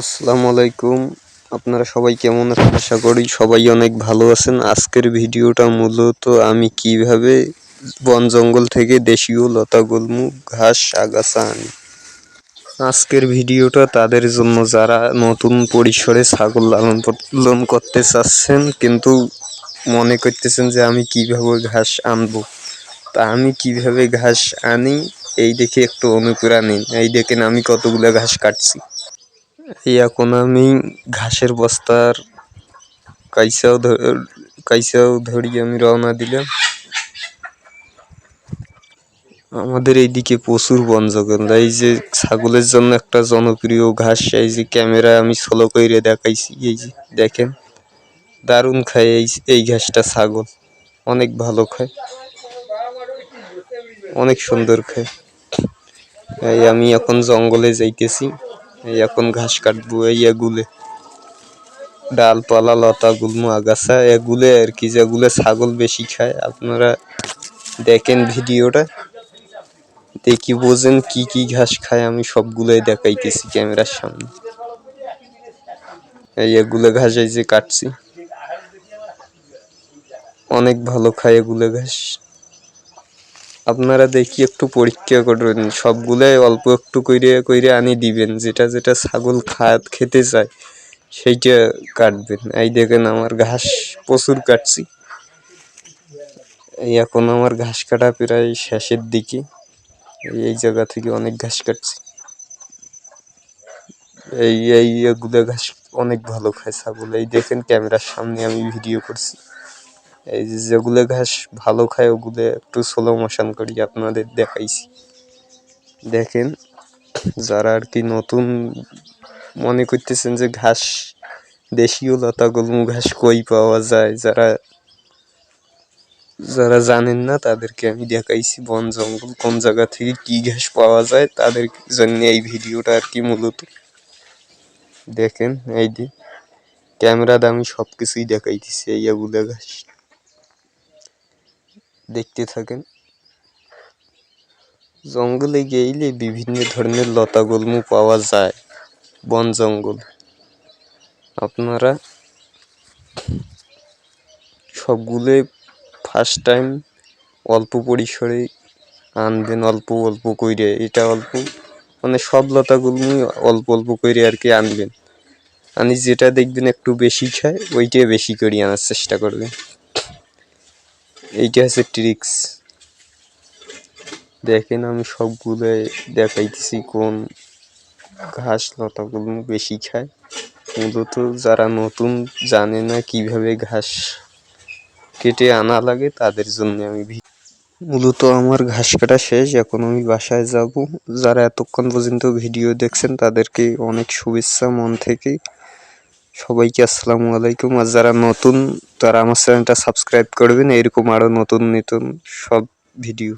আসসালামু আলাইকুম। আপনারা সবাই কেমন আছেন? আশা করি সবাই অনেক ভালো আছেন। আজকের ভিডিওটা মূলত আমি কীভাবে বন জঙ্গল থেকে দেশীয় লতা গুল্ম ঘাস, আগাছা আনি। আজকের ভিডিওটা তাদের জন্য যারা নতুন পরিসরে ছাগল লালন পালন করতে চাচ্ছেন, কিন্তু মনে করতেছেন যে আমি কীভাবে ঘাস আনব। তা আমি কীভাবে ঘাস আনি, এই দেখে একটু অনুপ্রাণী এই দেখেন আমি কতগুলো ঘাস কাটছি। এখন আমি ঘাসের বস্তার কাইসাও কাইসাও ধরি আমি রওনা দিলাম। আমাদের এইদিকে প্রচুর বন জঙ্গল। এই যে ছাগলের জন্য একটা জনপ্রিয় ঘাস, এই যে ক্যামেরা আমি সোলো করে দেখাইছি, এই যে দেখেন। দারুণ খায় এই এই ঘাসটা ছাগল। অনেক ভালো খায়। অনেক সুন্দর খায়। এই আমি এখন জঙ্গলে যাইতেছি। এখন ঘাস কাটবো, এই এগুলে। ডালপালা, লতা, গুলমো, আগাছা, এগুলো আর কি, যেগুলো ছাগল বেশি খায়। আপনারা দেখেন ভিডিওটা, দেখি বোঝেন কি কি ঘাস খায়, আমি সবগুলোই দেখাইতেছি ক্যামেরার সামনে। এগুলো ঘাস, এই যে কাটছি। অনেক ভালো খায় এগুলো ঘাস। আপনারা দেখি একটু পরীক্ষা করবেন। সবগুলাই অল্প একটু কইরে কইরে আনি দিবেন। যেটা যেটা ছাগল খাত খেতে চায়, সেইটা কাটবেন। এই দেখেন আমার ঘাস প্রচুর কাটছি। এই এখন আমার ঘাস কাটা প্রায় শেষের দিকে। এই- জায়গা থেকে অনেক ঘাস কাটছি। এই এই এগুলো ঘাস অনেক ভালো খায় ছাগল। এই দেখেন ক্যামেরার সামনে আমি ভিডিও করছি। এই যেগুলো ঘাস ভালো খায়, ওগুলো একটু স্লো মোশন করি, আপনাদের দেখাইছি। দেখেন, যারা আর কি নতুন মনে করতেছেন যে ঘাস, দেশীয় লতা গুল্ম ঘাস কই পাওয়া যায়, যারা যারা জানেন না, তাদেরকে আমি দেখাইছি বন, জঙ্গল, কোন জায়গা থেকে কি ঘাস পাওয়া যায়, তাদের জন্য এই ভিডিওটা আর কি মূলত। দেখেন, এই যে, ক্যামেরা দামি সব কিছুই দেখাইতেছি, এই এগুলো ঘাস। দেখতে থাকেন। জঙ্গলে গেইলে বিভিন্ন ধরনের লতা গুল্ম পাওয়া যায়, বন জঙ্গল। আপনারা সবগুলোই ফার্স্ট টাইম অল্প পরিসরে আনবেন, অল্প অল্প কইরে। এটা অল্প মানে সব লতাগুলোই অল্প অল্প কইরে আর কি আনবেন। আনি যেটা দেখবেন একটু বেশি খায়, ওইটাই বেশি করে আনার চেষ্টা করবেন। এইটা হচ্ছে ট্রিক্স দেখেন আমি সবগুলো দেখাইতেছি কোন ঘাস লতাগুলো বেশি খায়। মূলত যারা নতুন জানে না কীভাবে ঘাস কেটে আনা লাগে, তাদের জন্য আমি মূলত আমার ঘাস কাটা শেষ, এখন আমি বাসায় যাব। যারা এতক্ষণ পর্যন্ত ভিডিও দেখছেন, তাদেরকে অনেক শুভেচ্ছা, মন থেকে সবাইকে আসসালামু আলাইকুম। আর যারা নতুন, তারা আমার চ্যানেলটা সাবস্ক্রাইব করবেন। এরকম আরও নতুন নতুন সব ভিডিও